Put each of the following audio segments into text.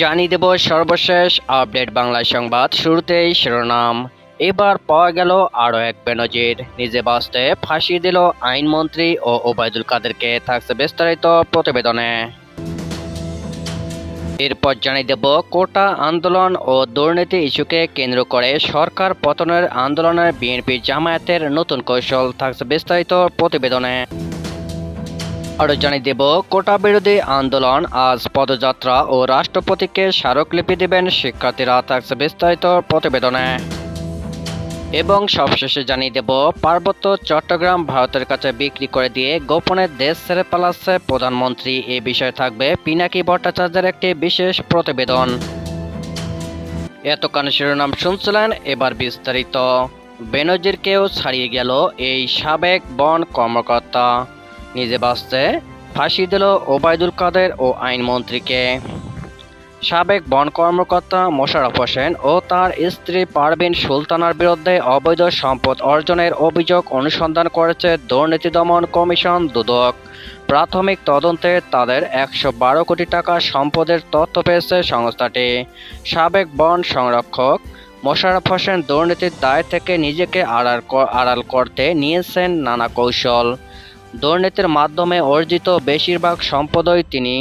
জানিয়ে দেব সর্বশেষ আপডেট বাংলা সংবাদ শুরুতেই শিরোনাম। এবার পাওয়া গেল আরও এক বেনজির। নিজে বাঁচতে ফাঁসি দিল আইনমন্ত্রী ও ওবায়দুল কাদেরকে। থাকছে বিস্তারিত প্রতিবেদনে। এরপর জানিয়ে দেব কোটা আন্দোলন ও দুর্নীতি ইস্যুকে কেন্দ্র করে সরকার পতনের আন্দোলনে বিএনপি জামায়াতের নতুন কৌশল। থাকছে বিস্তারিত প্রতিবেদনে। আরও জানিয়ে দেব, কোটা বিরোধী আন্দোলন আজ পদযাত্রা ও রাষ্ট্রপতিকে স্মারকলিপি দেবেন শিক্ষার্থীরা থাকছে বিস্তারিত প্রতিবেদনে। এবং সবশেষে জানিয়ে দেব, পার্বত্য চট্টগ্রাম ভারতের কাছে বিক্রি করে দিয়ে গোপনে দেশ ছেড়ে পালাচ্ছে প্রধানমন্ত্রী। এ বিষয়ে থাকবে পিনাকি ভট্টাচার্যের একটি বিশেষ প্রতিবেদন। এতক্ষণ শিরোনাম শুনছিলেন, এবার বিস্তারিত। বেনজিরকেও ছাড়িয়ে গেল এই সাবেক বন কর্মকর্তা। নিজে বাঁচতে ফাঁসি দিল ওবায়দুল কাদের ও আইনমন্ত্রীকে। সাবেক বন কর্মকর্তা মোশাররফ হোসেন ও তার স্ত্রী পারভিন সুলতানার বিরুদ্ধে অবৈধ সম্পদ অর্জনের অভিযোগ অনুসন্ধান করেছে দুর্নীতি দমন কমিশন দুদক। প্রাথমিক তদন্তে তাদের একশো বারো কোটি টাকা সম্পদের তথ্য পেয়েছে সংস্থাটি। সাবেক বন সংরক্ষক মোশাররফ হোসেন দুর্নীতির দায় থেকে নিজেকে আড়াল আড়াল করতে নিয়েছেন নানা কৌশল। দুর্নীতির মাধ্যমে অর্জিত বেশিরভাগ সম্পদই তিনি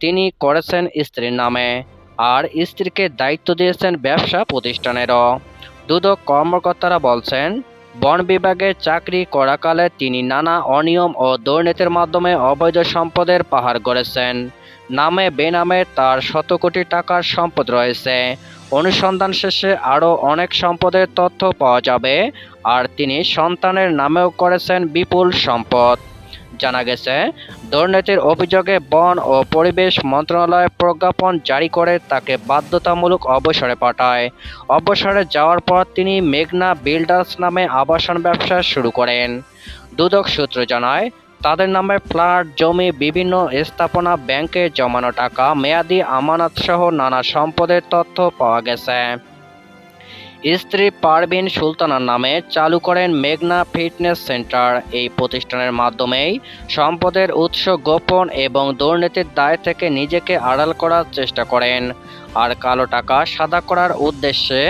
তিনি করেছেন স্ত্রীর নামে, আর স্ত্রীকে দায়িত্ব দিয়েছেন ব্যবসা প্রতিষ্ঠানেরও। দুদক কর্মকর্তারা বলছেন, বন বিভাগে চাকরি করাকালে তিনি নানা অনিয়ম ও দুর্নীতির মাধ্যমে অবৈধ সম্পদের পাহাড় গড়েছেন। নামে বেনামে তার শত কোটি টাকার সম্পদ রয়েছে। অনুসন্ধান শেষে আরও অনেক সম্পদের তথ্য পাওয়া যাবে, আর তিনি সন্তানের নামেও করেছেন বিপুল সম্পদ। জানা গেছে, দুর্নীতির অভিযোগে বন ও পরিবেশ মন্ত্রণালয় প্রজ্ঞাপন জারি করে তাকে বাধ্যতামূলক অবসরে পাঠায়। অবসরে যাওয়ার পর তিনি মেঘনা বিল্ডার্স নামে আবাসন ব্যবসা শুরু করেন। দুদক সূত্র জানায় তাদের নামে ফ্ল্যাট, জমি, বিভিন্ন স্থাপনা, ব্যাংকে জমানো টাকা, মেয়াদি আমানত সহ নানা সম্পদের তথ্য পাওয়া গেছে। স্ত্রী পারভিন সুলতানার নামে চালু করেন মেঘনা ফিটনেস সেন্টার। এই প্রতিষ্ঠানের মাধ্যমেই সম্পদের উৎস গোপন এবং দুর্নীতির দায় থেকে নিজেকে আড়াল করার চেষ্টা করেন। আর কালো টাকা সাদা করার উদ্দেশ্যে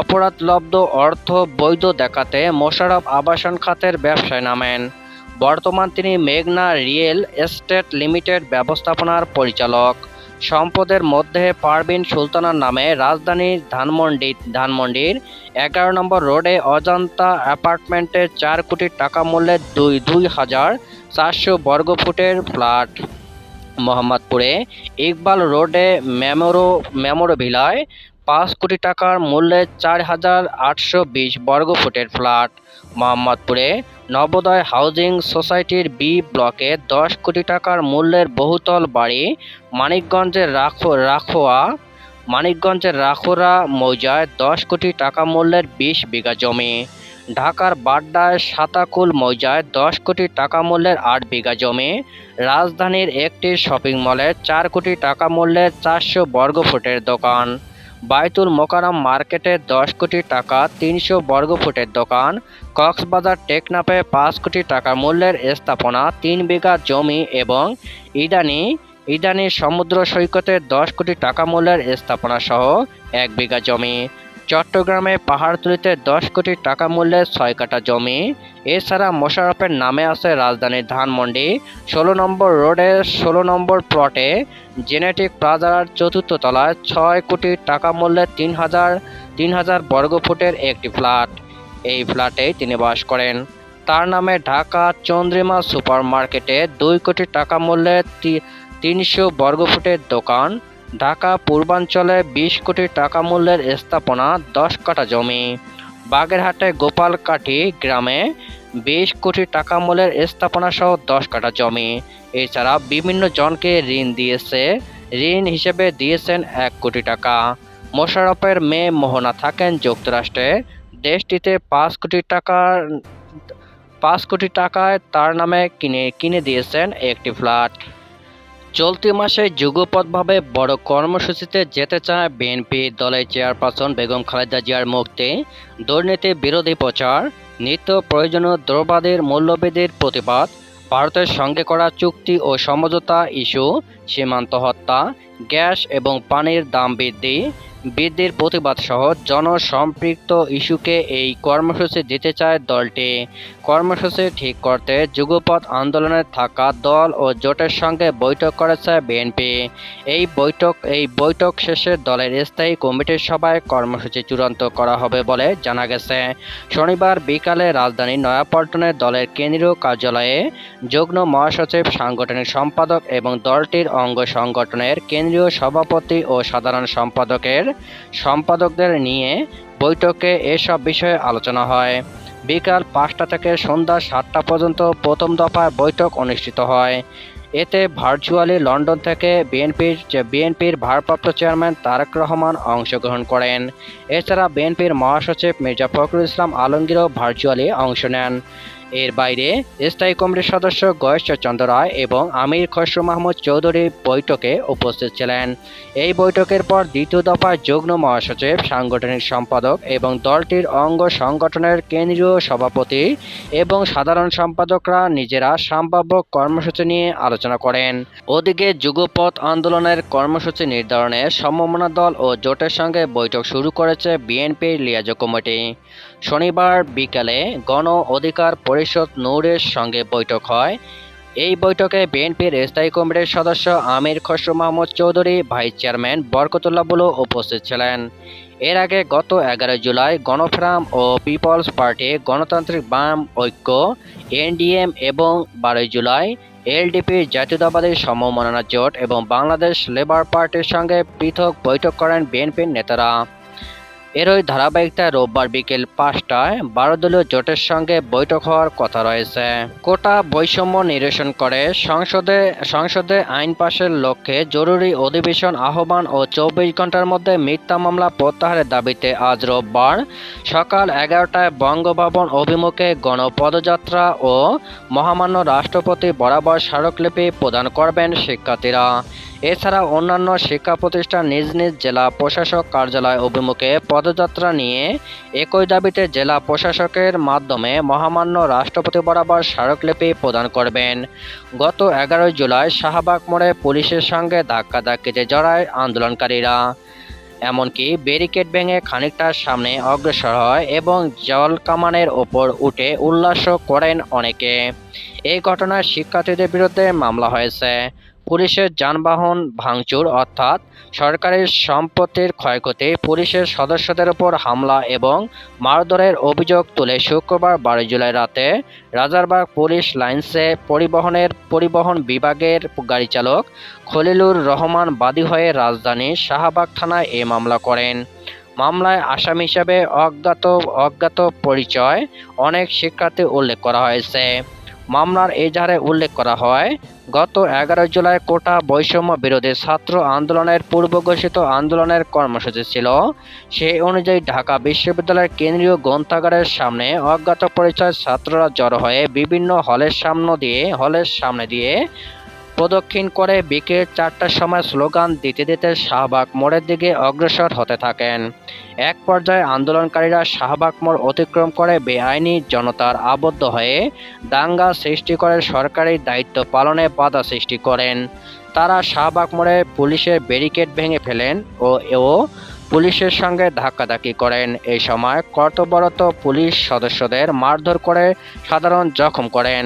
অপরাধলব্ধ অর্থ বৈধ দেখাতে মোশাররফ আবাসন খাতের ব্যবসায় নামেন। বর্তমান তিনি মেঘনা রিয়েল এস্টেট লিমিটেড ব্যবস্থাপনার পরিচালক। সম্পদের মধ্যে পারভিন সুলতানার নামে রাজধানীর ধানমন্ডি, ধানমন্ডির এগারো নম্বর রোডে অজন্তা অ্যাপার্টমেন্টে চার কোটি টাকা মূল্যের দুই দুই হাজার চারশো বর্গফুটের ফ্ল্যাট। মোহাম্মদপুরে ইকবাল রোডে মেমোরো মেমোরো ভিলায় পাঁচ কোটি টাকার মূল্যের চার হাজার আটশো বিশ বর্গফুটের ফ্ল্যাট। মোহাম্মদপুরে নবোদয় হাউজিং সোসাইটির বি ব্লকে দশ কোটি টাকার মূল্যের বহুতল বাড়ি মানিকগঞ্জের রাখো, রাখোয়া, মানিকগঞ্জের রাখোরা মৌজায় দশ কোটি টাকা মূল্যের বিশ বিঘা জমি। ঢাকার বাড্ডায় সাতাকুল মৌজায় দশ কোটি টাকা মূল্যের আট বিঘা জমি। রাজধানীর একটি শপিং মলে চার কোটি টাকা মূল্যের চারশো বর্গফুটের দোকান। বাইতুল মোকারম মার্কেটে দশ কোটি টাকা, তিনশো বর্গফুটের দোকান, কক্সবাজার টেকনাপে পাঁচ কোটি টাকা মূল্যের স্থাপনা, তিন বিঘা জমি এবং ইদানি ইদানি সমুদ্র সৈকতে দশ কোটি টাকা মূল্যের স্থাপনা সহ এক বিঘা জমি। চট্টগ্রামে পাহাড়তলিতে দশ কোটি টাকা মূল্যের ছয় কাঠা জমি। এছাড়া মোশাররফের নামে আছে রাজধানীর ধানমন্ডি। ষোলো নম্বর রোডে, ষোলো নম্বর প্লটে জেনেটিক প্লাজার চতুর্থ তলায় ছয় কোটি টাকা মূল্যের তিন হাজার তিন হাজার বর্গফুটের একটি ফ্ল্যাট। এই ফ্ল্যাটে তিনি বাস করেন। তার নামে ঢাকা চন্দ্রিমা সুপার মার্কেটে দুই কোটি টাকা মূল্যের তিনশো বর্গফুটের দোকান ঢাকা পূর্বাঞ্চলে বিশ কোটি টাকা মূল্যের স্থাপনা, দশ কাঠা জমি। বাগেরহাটে গোপালকাঠি গ্রামে বিশ কোটি টাকা মূল্যের স্থাপনা সহ দশ কাঠা জমি। এছাড়া বিভিন্ন জনকে ঋণ দিয়েছে। ঋণ হিসেবে দিয়েছেন এক কোটি টাকা। মোশাররফের মেয়ে মোহনা থাকেন যুক্তরাষ্ট্রে। দেশটিতে পাঁচ কোটি টাকার পাঁচ কোটি টাকায় তার নামে কিনে কিনে দিয়েছেন একটি ফ্ল্যাট। চলতি মাসে যুগপথভাবে বড় কর্মসূচিতে যেতে চায় বিএনপি দলের চেয়ারপারসন বেগম খালেদা জিয়ার মুক্তি। দুর্নীতি বিরোধী প্রচার, নিত্য প্রয়োজনীয় দ্রব্যাদের মূল্যবেদের প্রতিবাদ, ভারতের সঙ্গে করা চুক্তি ও সমঝোতা ইস্যু, সীমান্ত হত্যা, গ্যাস এবং পানির দাম বৃদ্ধি বৃদ্ধির প্রতিবাদ সহ জনসম্পৃক্ত ইস্যুকে এই কর্মসূচি দিতে চায় দলটি। কর্মসূচি ঠিক করতে যুগপৎ আন্দোলনে থাকা দল ও জোটের সঙ্গে বৈঠক করেছে বিএনপি। এই বৈঠক এই বৈঠক শেষে দলের স্থায়ী কমিটির সভায় কর্মসূচি চূড়ান্ত করা হবে বলে জানা গেছে। শনিবার বিকালে রাজধানীর নয়াপল্টনে দলের কেন্দ্রীয় কার্যালয়ে যুগ্ম মহাসচিব, সাংগঠনিক সম্পাদক এবং দলটির অঙ্গ সংগঠনের কেন্দ্রীয় সভাপতি ও সাধারণ সম্পাদকের সম্পাদকদের নিয়ে বৈঠকে এসব বিষয়ে আলোচনা হয়। বিকাল পাঁচটা থেকে সন্ধ্যা সাতটা পর্যন্ত প্রথম দফায় বৈঠক অনুষ্ঠিত হয়। এতে ভার্চুয়ালি লন্ডন থেকে বিএনপির বিএনপির ভারপ্রাপ্ত চেয়ারম্যান তারেক রহমান অংশগ্রহণ করেন। এছাড়া বিএনপির মহাসচিব মির্জা ফখরুল ইসলাম আলমগীরও ভার্চুয়ালি অংশ নেন। এর বাইরে স্থায়ী কমিটির সদস্য গয়েশ্বরচন্দ্র রায় এবং আমির খসরু মাহমুদ চৌধুরী বৈঠকে উপস্থিত ছিলেন। এই বৈঠকের পর দ্বিতীয় দফায় যুগ্ম মহাসচিব, সাংগঠনিক সম্পাদক এবং দলটির অঙ্গ সংগঠনের কেন্দ্রীয় সভাপতি এবং সাধারণ সম্পাদকরা নিজেরা সম্ভাব্য কর্মসূচি নিয়ে আলোচনা করেন। ওদিকে যুগপথ আন্দোলনের কর্মসূচি নির্ধারণে সমমনা দল ও জোটের সঙ্গে বৈঠক শুরু করেছে বিএনপির লিয়াজো কমিটি। শনিবার বিকালে গণ অধিকার পরিষদ নূরের সঙ্গে বৈঠক হয়। এই বৈঠকে বিএনপির স্থায়ী কমিটির সদস্য আমির খসরু মাহমুদ চৌধুরী, ভাইস চেয়ারম্যান বরকতুল্লাহ বুলু উপস্থিত ছিলেন। এর আগে গত এগারো জুলাই গণফোরাম ও পিপলস পার্টি গণতান্ত্রিক বাম ঐক্য, এনডিএম এবং বারোই জুলাই, এলডিপি জাতীয়তাবাদী সমমনা জোট এবং বাংলাদেশ লেবার পার্টির সঙ্গে পৃথক বৈঠক করেন বিএনপির নেতারা। এরই ধারাবাহিকতায় রোববার বিকেল পাঁচটায় বারো দলীয় জোটের সঙ্গে বৈঠক হওয়ার কথা রয়েছে। কোটা বৈষম্য নিরসন করে সংসদে সংসদে আইন পাশের লক্ষ্যে জরুরি অধিবেশন আহ্বান ও চব্বিশ ঘণ্টার মধ্যে মিথ্যা মামলা প্রত্যাহারের দাবিতে আজ রোববার সকাল এগারোটায় বঙ্গভবন অভিমুখে গণপদযাত্রা ও মহামান্য রাষ্ট্রপতি বরাবর স্মারকলিপি প্রদান করবেন শিক্ষার্থীরা। এছাড়া অন্যান্য শিক্ষা প্রতিষ্ঠান নিজ নিজ জেলা প্রশাসক কার্যালয় অভিমুখে পদযাত্রা নিয়ে একই দাবিতে জেলা প্রশাসকের মাধ্যমে মহামান্য রাষ্ট্রপতি বরাবর স্মারকলিপি প্রদান করবেন। গত এগারোই জুলাই শাহবাগ মোড়ে পুলিশের সঙ্গে ধাক্কাধাক্কিতে জড়ায় আন্দোলনকারীরা। এমনকি ব্যারিকেড ভেঙে খানিকটার সামনে অগ্রসর হয় এবং জল কামানের ওপর উঠে উল্লাসও করেন অনেকে। এই ঘটনায় শিক্ষার্থীদের বিরুদ্ধে মামলা হয়েছে। পুলিশের যানবাহন ভাঙচুর, অর্থাৎ সরকারের সম্পত্তির ক্ষয়ক্ষতি, পুলিশের সদস্যদের উপর হামলা এবং মারধরের অভিযোগ তুলে শুক্রবার বারো জুলাই রাতে রাজারবাগ পুলিশ লাইন্সে পরিবহনের পরিবহন বিভাগের গাড়ি চালক খলিলুর রহমান বাদী হয়ে রাজধানীর শাহবাগ থানায় এ মামলা করেন। মামলায় আসামি হিসাবে অজ্ঞাত অজ্ঞাত পরিচয় অনেক শিক্ষার্থী উল্লেখ করা হয়েছে। মামলার এজাহারে উল্লেখ করা হয় গত এগারো জুলাই কোটা বৈষম্য বিরোধী ছাত্র আন্দোলনের পূর্ব ঘোষিত আন্দোলনের কর্মসূচি ছিল। সেই অনুযায়ী ঢাকা বিশ্ববিদ্যালয়ের কেন্দ্রীয় গ্রন্থাগারের সামনে অজ্ঞাত পরিচয় ছাত্ররা জড়ো হয়ে বিভিন্ন হলের সামনে দিয়ে হলের সামনে দিয়ে প্রদক্ষিণ করে বিকেল চারটার সময় স্লোগান দিতে দিতে শাহবাগ মোড়ের দিকে অগ্রসর হতে থাকেন। এক পর্যায়ে আন্দোলনকারীরা শাহবাগ মোড় অতিক্রম করে বেআইনি জনতার আবদ্ধ হয়ে দাঙ্গা সৃষ্টি করে সরকারি দায়িত্ব পালনে বাধা সৃষ্টি করেন। তারা শাহবাগ মোড়ে পুলিশের ব্যারিকেড ভেঙে ফেলেন ও ও পুলিশের সঙ্গে ধাক্কাধাক্কি করেন। এই সময় কর্তব্যরত পুলিশ সদস্যদের মারধর করে সাধারণ জখম করেন।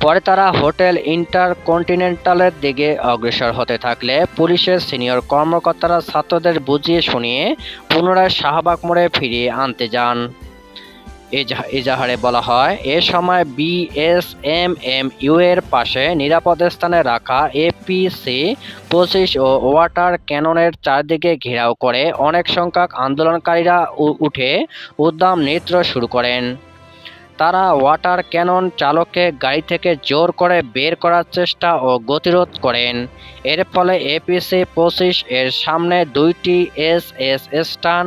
পরে তারা হোটেল ইন্টারকন্টিনেন্টালের দিকে অগ্রসর হতে থাকলে পুলিশের সিনিয়র কর্মকর্তারা ছাত্রদের বুঝিয়ে শুনিয়ে পুনরায় শাহবাগ মোড়ে ফিরিয়ে আনতে যান। এজা- এজাহারে বলা হয়, এ সময় বিএসএমএম ইউ এর পাশে নিরাপদ স্থানে রাখা এপিসি পঁচিশ ও ওয়াটার ক্যাননের চারদিকে ঘেরাও করে অনেক সংখ্যক আন্দোলনকারীরা উঠে উদ্দাম নৃত্য শুরু করেন। তারা ওয়াটার ক্যানন চালককে গাড়ি থেকে জোর করে বের করার চেষ্টা ও গতিরোধ করেন। এর ফলে এপিসি পঁচিশ এর সামনে দুইটি এস এস স্টান,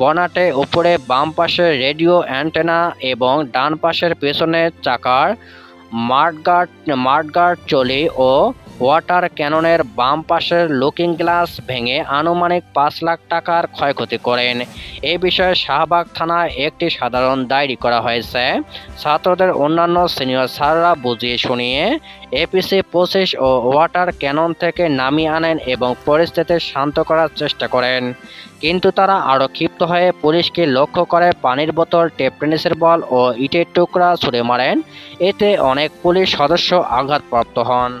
বনাটে উপরে বাম পাশের রেডিও অ্যান্টেনা এবং ডান পাশের পেছনের চাকার মাঠগার্ড মাঠগার্ড চলি ও ওয়াটার ক্যাননের বাম পাশের লুকিং গ্লাস ভেঙে আনুমানিক পাঁচ লাখ টাকার ক্ষয়ক্ষতি করেন। এ বিষয়ে শাহবাগ থানায় একটি সাধারণ ডায়েরি করা হয়েছে। ছাত্রদের অন্যান্য সিনিয়র স্যাররা বুঝিয়ে শুনিয়ে এপিসি পঁচিশ ও ওয়াটার ক্যানন থেকে নামিয়ে আনেন এবং পরিস্থিতি শান্ত করার চেষ্টা করেন। কিন্তু তারা আরও ক্ষিপ্ত হয়ে পুলিশকে লক্ষ্য করে পানির বোতল, টেপ টেনিসের বল ও ইটের টুকরা ছুড়ে মারেন। এতে অনেক পুলিশ সদস্য আঘাতপ্রাপ্ত হন।